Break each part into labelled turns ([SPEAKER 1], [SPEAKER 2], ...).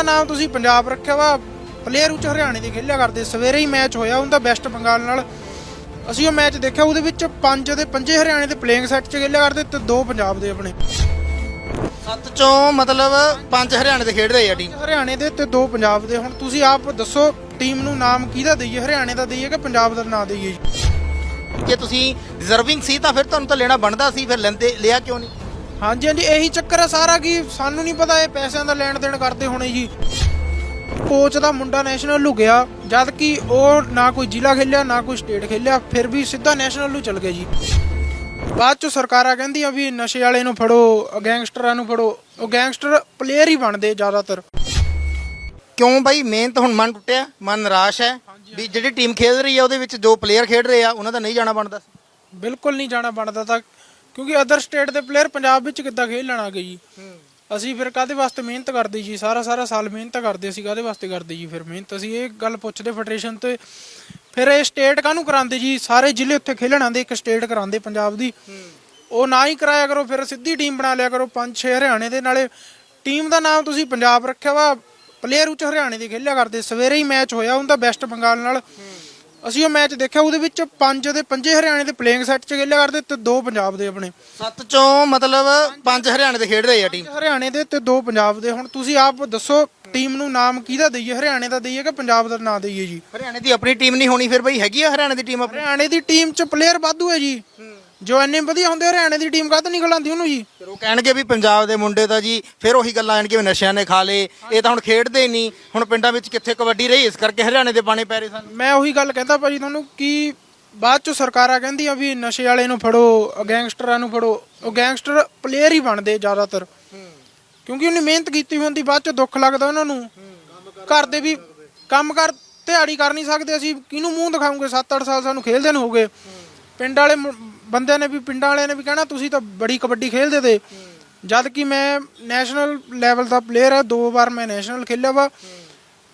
[SPEAKER 1] ਦਾ ਨਾਮ ਤੁਸੀਂ ਪੰਜਾਬ ਰੱਖਿਆ ਵਾ ਪਲੇਅਰ ਉੱਚ ਹਰਿਆਣੇ ਦੇ ਖੇਲਿਆ ਕਰਦੇ ਸਵੇਰੇ ਹੀ ਮੈਚ ਹੋਇਆ ਉਹਦਾ ਬੈਸਟ ਬੰਗਾਲ ਨਾਲ। ਅਸੀਂ ਉਹ ਮੈਚ ਦੇਖਿਆ ਉਹਦੇ ਵਿੱਚ ਪੰਜ ਦੇ ਪੰਜੇ ਹਰਿਆਣੇ ਦੇ ਪਲੇਇੰਗ ਸੈੱਟ 'ਚ ਖੇਲਿਆ ਕਰਦੇ ਤੇ ਦੋ ਪੰਜਾਬ ਦੇ ਆਪਣੇ।
[SPEAKER 2] ਸੱਤ ਚੋਂ ਮਤਲਬ ਪੰਜ ਹਰਿਆਣੇ ਦੇ ਖੇਡ ਰਹੇ ਆ ਟੀਮ
[SPEAKER 1] ਹਰਿਆਣੇ ਦੇ ਤੇ ਦੋ ਪੰਜਾਬ ਦੇ। ਹੁਣ ਤੁਸੀਂ ਆਪ ਦੱਸੋ ਟੀਮ ਨੂੰ ਨਾਮ ਕਿਹਦਾ ਦਈਏ? ਹਰਿਆਣੇ ਦਾ ਦਈਏ ਕਿ ਪੰਜਾਬ ਦਾ ਨਾਂ ਦਈਏ ਜੀ?
[SPEAKER 2] ਜੇ ਤੁਸੀਂ ਡਿਜ਼ਰਵਿੰਗ ਸੀ ਤਾਂ ਫਿਰ ਤੁਹਾਨੂੰ ਤਾਂ ਲੈਣਾ ਬਣਦਾ ਸੀ ਫਿਰ ਲੈਂਦੇ ਲਿਆ ਕਿਉਂ ਨਹੀਂ?
[SPEAKER 1] ਹਾਂਜੀ ਹਾਂਜੀ ਇਹੀ ਚੱਕਰ ਆ ਸਾਰਾ ਕਿ ਸਾਨੂੰ ਨਹੀਂ ਪਤਾ ਇਹ ਪੈਸਿਆਂ ਦਾ ਲੈਣ ਦੇਣ ਕਰਦੇ ਹੋਣੇ ਜੀ। ਕੋਚ ਦਾ ਮੁੰਡਾ ਨੈਸ਼ਨਲ ਨੂੰ ਗਿਆ ਜਦ ਕਿ ਉਹ ਨਾ ਕੋਈ ਜ਼ਿਲ੍ਹਾ ਖੇਲਿਆ ਨਾ ਕੋਈ ਸਟੇਟ ਖੇਲਿਆ ਫਿਰ ਵੀ ਸਿੱਧਾ ਨੈਸ਼ਨਲ ਨੂੰ ਚਲ ਗਿਆ ਜੀ। ਬਾਅਦ ਚ ਸਰਕਾਰਾਂ ਕਹਿੰਦੀਆਂ ਵੀ ਨਸ਼ੇ ਵਾਲੇ ਨੂੰ ਫੜੋ ਗੈਂਗਸਟਰਾਂ ਨੂੰ ਫੜੋ ਉਹ ਗੈਂਗਸਟਰ ਪਲੇਅਰ ਹੀ ਬਣਦੇ ਜ਼ਿਆਦਾਤਰ।
[SPEAKER 2] ਕਿਉਂ ਬਾਈ? ਮਿਹਨਤ ਹੁਣ ਮਨ ਟੁੱਟਿਆ ਮਨ ਨਿਰਾਸ਼ ਹੈ। ਵੀ ਜਿਹੜੀ ਟੀਮ ਖੇਡ ਰਹੀ ਹੈ ਉਹਦੇ ਵਿੱਚ ਜੋ ਪਲੇਅਰ ਖੇਡ ਰਹੇ ਆ ਉਹਨਾਂ ਦਾ ਨਹੀਂ ਜਾਣਾ ਬਣਦਾ।
[SPEAKER 1] ਬਿਲਕੁਲ ਨਹੀਂ ਜਾਣਾ ਬਣਦਾ ਤਾਂ ਕਿਉਂਕਿ ਅਦਰ ਸਟੇਟ ਦੇ ਪਲੇਅਰ ਪੰਜਾਬ ਵਿੱਚ ਕਿੱਦਾਂ ਖੇਡ ਲੈਣਾਗੇ ਜੀ? ਅਸੀਂ ਫਿਰ ਕਾਦੇ ਵਾਸਤੇ ਮਿਹਨਤ ਕਰਦੇ ਜੀ? ਸਾਰਾ ਸਾਰਾ ਸਾਲ ਮਿਹਨਤ ਕਰਦੇ ਅਸੀਂ ਕਾਦੇ ਵਾਸਤੇ ਕਰਦੇ ਜੀ ਫਿਰ ਮਿਹਨਤ? ਅਸੀਂ ਇਹ ਗੱਲ ਪੁੱਛਦੇ ਫੈਡਰੇਸ਼ਨ ਤੇ, ਫਿਰ ਇਹ ਸਟੇਟ ਕਾਹਨੂੰ ਕਰਾਉਂਦੇ ਜੀ? ਸਾਰੇ ਜ਼ਿਲ੍ਹੇ ਉੱਥੇ ਖੇਲਣ ਆਉਂਦੇ, ਇੱਕ ਸਟੇਟ ਕਰਾਉਂਦੇ ਪੰਜਾਬ ਦੀ। ਉਹ ਨਾ ਹੀ ਕਰਾਇਆ ਕਰੋ, ਫਿਰ ਸਿੱਧੀ ਟੀਮ ਬਣਾ ਲਿਆ ਕਰੋ, ਪੰਜ ਛੇ ਹਰਿਆਣੇ ਦੇ, ਨਾਲੇ ਟੀਮ ਦਾ ਨਾਮ ਤੁਸੀਂ ਪੰਜਾਬ ਰੱਖਿਆ ਵਾ ਪਲੇਅਰ ਉੱਚ ਹਰਿਆਣੇ ਦੇ ਖੇਲਿਆ ਕਰਦੇ। ਸਵੇਰੇ ਹੀ ਮੈਚ ਹੋਇਆ, ਉਹਦਾ ਬੈਸਟ ਬੰਗਾਲ ਨਾਲ। ਅਸੀਂ ਉਹ ਮੈਚ ਦੇਖਿਆ ਉਹਦੇ ਵਿੱਚ ਪੰਜ ਦੇ ਪੰਜੇ ਹਰਿਆਣੇ ਦੇ ਪਲੇਇੰਗ ਸੈੱਟ 'ਚ ਖੇਲਿਆ ਕਰਦੇ ਤੇ ਦੋ ਪੰਜਾਬ ਦੇ ਆਪਣੇ।
[SPEAKER 2] ਸੱਤ ਚੋਂ ਮਤਲਬ ਪੰਜ ਹਰਿਆਣੇ ਦੇ ਖੇਡ ਰਹੇ ਆ ਟੀਮ
[SPEAKER 1] ਹਰਿਆਣੇ ਦੇ ਤੇ ਦੋ ਪੰਜਾਬ ਦੇ। ਹੁਣ ਤੁਸੀਂ ਆਪ ਦੱਸੋ ਟੀਮ ਨੂੰ ਨਾਮ ਕਿਹਦਾ ਦਈਏ? ਹਰਿਆਣੇ ਦਾ ਦਈਏ ਕਿ ਪੰਜਾਬ ਦਾ ਨਾਂ ਦਈਏ ਜੀ?
[SPEAKER 2] ਹਰਿਆਣੇ ਦੀ ਆਪਣੀ ਟੀਮ ਨਹੀਂ ਹੋਣੀ ਫਿਰ ਬਈ ਹੈਗੀ ਆ ਹਰਿਆਣੇ ਦੀ ਟੀਮ ਆਪਣੀ?
[SPEAKER 1] ਹਰਿਆਣੇ ਦੀ ਟੀਮ 'ਚ ਪਲੇਅਰ ਵਾਧੂ ਹੈ ਜੀ। ਜੋ ਇੰਨੇ ਵਧੀਆ ਹੁੰਦੇ ਹਰਿਆਣੇ ਦੀ ਟੀਮ ਕਾਹਤੇ ਨਹੀਂ ਖਿਲਾਉਂਦੀ ਉਹਨੂੰ ਜੀ।
[SPEAKER 2] ਕਹਿਣਗੇ ਵੀ ਪੰਜਾਬ ਦੇ ਮੁੰਡੇ ਤਾਂ ਜੀ ਫਿਰ ਉਹੀ ਗੱਲਾਂ ਆਣਗੇ ਵੀ ਨਸ਼ਿਆਂ ਨੇ ਖਾ ਲਏ। ਇਹ ਤਾਂ ਹੁਣ ਖੇਡਦੇ ਹੀ ਨਹੀਂ। ਹੁਣ ਪਿੰਡਾਂ ਵਿੱਚ ਕਿੱਥੇ ਕਬੱਡੀ ਰਹੀ, ਇਸ ਕਰਕੇ ਹਰਿਆਣੇ ਦੇ ਪਾਣੇ ਪੈ ਰਹੇ ਸਨ।
[SPEAKER 1] ਮੈਂ ਉਹੀ ਗੱਲ ਕਹਿੰਦਾ ਭਾਜੀ ਤੁਹਾਨੂੰ ਕਿ ਬਾਅਦ 'ਚ ਸਰਕਾਰਾਂ ਕਹਿੰਦੀਆਂ ਵੀ ਨਸ਼ੇ ਵਾਲੇ ਨੂੰ ਫੜੋ ਗੈਂਗਸਟਰਾਂ ਨੂੰ ਫੜੋ। ਉਹ ਗੈਂਗਸਟਰ ਪਲੇਅਰ ਹੀ ਬਣਦੇ ਜ਼ਿਆਦਾਤਰ। ਕਿਉਂਕਿ ਉਹਨੇ ਮਿਹਨਤ ਕੀਤੀ ਹੁੰਦੀ, ਬਾਅਦ 'ਚ ਦੁੱਖ ਲੱਗਦਾ ਉਹਨਾਂ ਨੂੰ। ਘਰ ਦੇ ਵੀ ਕੰਮ ਕਰ ਦਿਹਾੜੀ ਕਰ ਨਹੀਂ ਸਕਦੇ ਅਸੀਂ। ਕਿਹਨੂੰ ਮੂੰਹ ਦਿਖਾਉਂਗੇ? 7-8 ਸਾਲ ਸਾਨੂੰ ਖੇਲਦੇ ਨੂੰ ਹੋ ਗਏ। ਪਿੰਡ ਵਾਲੇ ਬੰਦਿਆਂ ਨੇ ਵੀ ਪਿੰਡਾਂ ਵਾਲਿਆਂ ਨੇ ਵੀ ਕਹਿਣਾ ਤੁਸੀਂ ਤਾਂ ਬੜੀ ਕਬੱਡੀ ਖੇਲਦੇ ਤੇ। ਜਦ ਕਿ ਮੈਂ ਨੈਸ਼ਨਲ ਲੈਵਲ ਦਾ ਪਲੇਅਰ ਹੈ ਦੋ ਵਾਰ ਮੈਂ ਨੈਸ਼ਨਲ ਖੇਲਿਆ ਵਾ।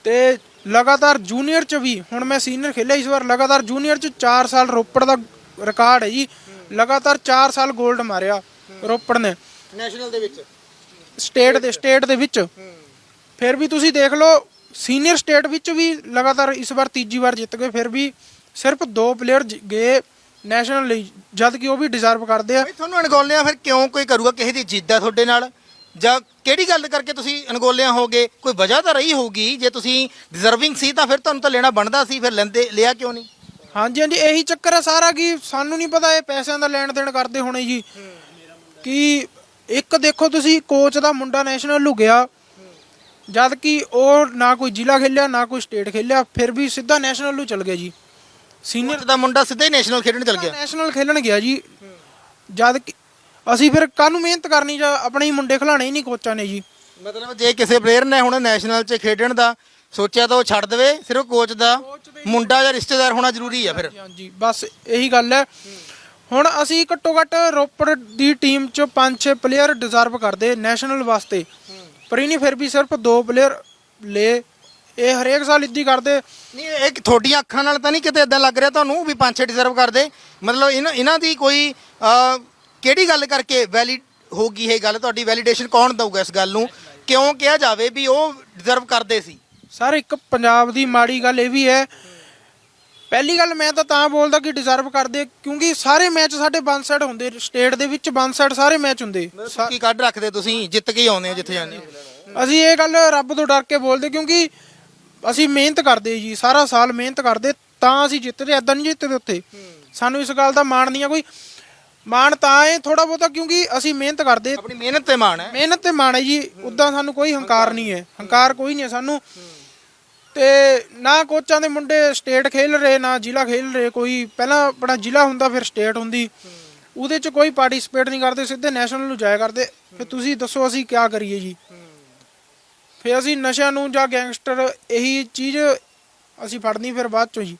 [SPEAKER 1] ਤੇ ਲਗਾਤਾਰ ਜੂਨੀਅਰ ਚ ਵੀ ਹੁਣ ਮੈਂ ਸੀਨੀਅਰ ਖੇਲਿਆ ਇਸ ਵਾਰ ਲਗਾਤਾਰ ਜੂਨੀਅਰ ਚ 4 ਸਾਲ ਰੋਪੜ ਦਾ ਰਿਕਾਰਡ ਹੈ ਜੀ। ਲਗਾਤਾਰ 4 ਸਾਲ 골ਡ ਮਾਰਿਆ ਰੋਪੜ ਨੇ।
[SPEAKER 2] ਨੈਸ਼ਨਲ ਦੇ ਵਿੱਚ?
[SPEAKER 1] ਸਟੇਟ ਦੇ ਸਟੇਟ ਦੇ ਵਿੱਚ। ਫਿਰ ਵੀ ਤੁਸੀਂ ਦੇਖ ਲਓ ਸੀਨੀਅਰ ਸਟੇਟ ਵਿੱਚ ਵੀ ਲਗਾਤਾਰ ਇਸ ਵਾਰ ਤੀਜੀ ਵਾਰ ਜਿੱਤ ਗਏ ਫਿਰ ਵੀ ਸਿਰਫ ਦੋ ਪਲੇਅਰ ਗਏ ਨੈਸ਼ਨਲ ਲਈ ਜਦ ਕਿ ਉਹ ਵੀ ਡਿਜ਼ਰਵ ਕਰਦੇ ਆ।
[SPEAKER 2] ਬਈ ਤੁਹਾਨੂੰ ਅਣਗੋਲਿਆਂ ਫਿਰ ਕਿਉਂ ਕੋਈ ਕਰੂਗਾ? ਕਿਸੇ ਦੀ ਜਿੱਦ ਹੈ ਤੁਹਾਡੇ ਨਾਲ? ਜਾਂ ਕਿਹੜੀ ਗੱਲ ਕਰਕੇ ਤੁਸੀਂ ਅਣਗੋਲਿਆਂ ਹੋਗੇ? ਕੋਈ ਵਜ੍ਹਾ ਤਾਂ ਰਹੀ ਹੋਊਗੀ। ਜੇ ਤੁਸੀਂ ਡਿਜ਼ਰਵਿੰਗ ਸੀ ਤਾਂ ਫਿਰ ਤੁਹਾਨੂੰ ਤਾਂ ਲੈਣਾ ਬਣਦਾ ਸੀ। ਫਿਰ ਲੈਂਦੇ ਲਿਆ ਕਿਉਂ ਨਹੀਂ?
[SPEAKER 1] ਹਾਂਜੀ ਹਾਂਜੀ ਇਹੀ ਚੱਕਰ ਆ ਸਾਰਾ ਕਿ ਸਾਨੂੰ ਨਹੀਂ ਪਤਾ ਇਹ ਪੈਸਿਆਂ ਦਾ ਲੈਣ ਦੇਣ ਕਰਦੇ ਹੋਣੇ ਜੀ। ਕਿ ਇੱਕ ਦੇਖੋ ਤੁਸੀਂ ਕੋਚ ਦਾ ਮੁੰਡਾ ਨੈਸ਼ਨਲ ਨੂੰ ਗਿਆ ਜਦ ਕਿ ਉਹ ਨਾ ਕੋਈ ਜ਼ਿਲ੍ਹਾ ਖੇਲਿਆ ਨਾ ਕੋਈ ਸਟੇਟ ਖੇਲਿਆ। ਫਿਰ ਵੀ ਸਿੱਧਾ ਨੈਸ਼ਨਲ ਨੂੰ ਚਲ ਗਿਆ ਜੀ। ਸੀਨੀਅਰ
[SPEAKER 2] ਦਾ ਮੁੰਡਾ ਸਿੱਧਾ ਹੀ ਨੈਸ਼ਨਲ ਖੇਡਣ ਚਲ ਗਿਆ।
[SPEAKER 1] ਨੈਸ਼ਨਲ ਖੇਲਣ ਗਿਆ ਜੀ। ਜਦ ਕਿ ਅਸੀਂ ਫਿਰ ਕਾਹਨੂੰ ਮਿਹਨਤ ਕਰਨੀ ਜਾਂ ਆਪਣੇ ਹੀ ਮੁੰਡੇ ਖਿਲਾਣੇ ਹੀ ਨਹੀਂ ਕੋਚਾਂ ਨੇ ਜੀ।
[SPEAKER 2] ਮਤਲਬ ਜੇ ਕਿਸੇ ਪਲੇਅਰ ਨੇ ਹੁਣ ਨੈਸ਼ਨਲ 'ਚ ਖੇਡਣ ਦਾ ਸੋਚਿਆ ਤਾਂ ਉਹ ਛੱਡ ਦੇਵੇ ਸਿਰਫ ਕੋਚ ਦਾ ਮੁੰਡਾ ਜਾਂ ਰਿਸ਼ਤੇਦਾਰ ਹੋਣਾ ਜ਼ਰੂਰੀ ਆ ਫਿਰ।
[SPEAKER 1] ਹਾਂਜੀ, ਹਾਂਜੀ ਬਸ ਇਹੀ ਗੱਲ ਹੈ। ਹੁਣ ਅਸੀਂ ਘੱਟੋ ਘੱਟ ਰੋਪੜ ਦੀ ਟੀਮ ਚ 5-6 ਪਲੇਅਰ ਡਿਜ਼ਰਵ ਕਰਦੇ ਨੈਸ਼ਨਲ ਵਾਸਤੇ। ਪਰ ਇਹਨੇ ਫਿਰ ਵੀ ਸਿਰਫ ਦੋ ਪਲੇਅਰ ਲੇ ਇਹ ਹਰੇਕ ਸਾਲ ਇੱਦੀ ਕਰਦੇ।
[SPEAKER 2] ਨਹੀਂ ਇਹ ਕਿ ਤੁਹਾਡੀਆਂ ਅੱਖਾਂ ਨਾਲ ਤਾਂ ਨਹੀਂ ਕਿਤੇ ਇਦਾਂ ਲੱਗ ਰਿਹਾ ਤੁਹਾਨੂੰ ਵੀ ਪੰਜ ਛੇ ਡਿਜ਼ਰਵ ਕਰਦੇ? ਮਤਲਬ ਇਹਨਾਂ ਇਹਨਾਂ ਦੀ ਕੋਈ ਅਹ, ਕਿਹੜੀ ਗੱਲ ਕਰਕੇ ਵੈਲਿਡ ਹੋਗੀ ਇਹ ਗੱਲ? ਤੁਹਾਡੀ ਵੈਲੀਡੇਸ਼ਨ ਕੌਣ ਦਊਗਾ ਇਸ ਗੱਲ ਨੂੰ? ਕਿਉਂ ਕਿਹਾ ਜਾਵੇ ਵੀ ਉਹ ਡਿਜ਼ਰਵ ਕਰਦੇ ਸੀ?
[SPEAKER 1] ਸਰ ਇੱਕ ਪੰਜਾਬ ਦੀ ਮਾੜੀ ਗੱਲ ਇਹ ਵੀ ਹੈ। ਪਹਿਲੀ ਗੱਲ ਮੈਂ ਤਾਂ ਤਾਂ ਬੋਲਦਾ ਕਿ ਡਿਜ਼ਰਵ ਕਰਦੇ ਕਿਉਂਕਿ ਸਾਰੇ ਮੈਚ ਸਾਡੇ ਵਨ ਸਾਈਡ ਹੁੰਦੇ। ਸਟੇਟ ਦੇ ਵਿੱਚ ਵਨ ਸਾਈਡ ਸਾਰੇ ਮੈਚ ਹੁੰਦੇ।
[SPEAKER 2] ਕੀ ਕੱਢ ਰੱਖਦੇ ਤੁਸੀਂ? ਜਿੱਤ ਕੇ ਹੀ ਆਉਂਦੇ ਹੋ ਜਿੱਥੇ ਜਾਂਦੇ ਹੋ।
[SPEAKER 1] ਅਸੀਂ ਇਹ ਗੱਲ ਰੱਬ ਤੋਂ ਡਰ ਕੇ ਬੋਲਦੇ ਕਿਉਂਕਿ ਅਸੀਂ ਮਿਹਨਤ ਕਰਦੇ ਜੀ ਸਾਰਾ ਸਾਲ ਮਿਹਨਤ ਕਰਦੇ ਤਾਂ ਅਸੀਂ ਜਿੱਤਦੇ ਐਦਾਂ ਨਹੀਂ ਜਿੱਤਦੇ ਉੱਥੇ। ਸਾਨੂੰ ਇਸ ਗੱਲ ਦਾ ਮਾਣ ਨਹੀਂ ਆ ਕੋਈ। ਮਾਣ ਤਾਂ ਹੈ ਥੋੜਾ ਬਹੁਤਾ ਕਿਉਂਕਿ ਅਸੀਂ ਮਿਹਨਤ ਕਰਦੇ।
[SPEAKER 2] ਆਪਣੀ ਮਿਹਨਤ ਤੇ ਮਾਣ ਹੈ।
[SPEAKER 1] ਮਿਹਨਤ ਤੇ ਮਾਣ ਹੈ ਜੀ ਉਦਾਂ ਸਾਨੂੰ ਕੋਈ ਹੰਕਾਰ ਨਹੀਂ ਹੈ। ਹੰਕਾਰ ਕੋਈ ਨਹੀਂ ਹੈ ਸਾਨੂੰ। ਤੇ ਨਾ ਕੋਚਾਂ ਦੇ ਮੁੰਡੇ ਸਟੇਟ ਖੇਲ ਰਹੇ ਨਾ ਜ਼ਿਲ੍ਹਾ ਖੇਲ ਰਹੇ। ਕੋਈ ਪਹਿਲਾਂ ਆਪਣਾ ਜ਼ਿਲ੍ਹਾ ਹੁੰਦਾ ਫਿਰ ਸਟੇਟ ਹੁੰਦੀ। ਉਹਦੇ ਚ ਕੋਈ ਪਾਰਟਿਸਿਪੇਟ ਨਹੀਂ ਕਰਦੇ ਸਿੱਧੇ ਨੈਸ਼ਨਲ ਨੂੰ ਜਾਇਆ ਕਰਦੇ। ਫਿਰ ਤੁਸੀਂ ਦੱਸੋ ਅਸੀਂ ਕੀ ਕਰੀਏ ਜੀ? ਫਿਰ ਅਸੀਂ ਨਸ਼ਿਆਂ ਨੂੰ ਜਾਂ ਗੈਂਗਸਟਰ ਇਹੀ ਚੀਜ਼ ਅਸੀਂ ਫੜਨੀ ਫਿਰ ਬਾਅਦ ਚੋਂ ਜੀ।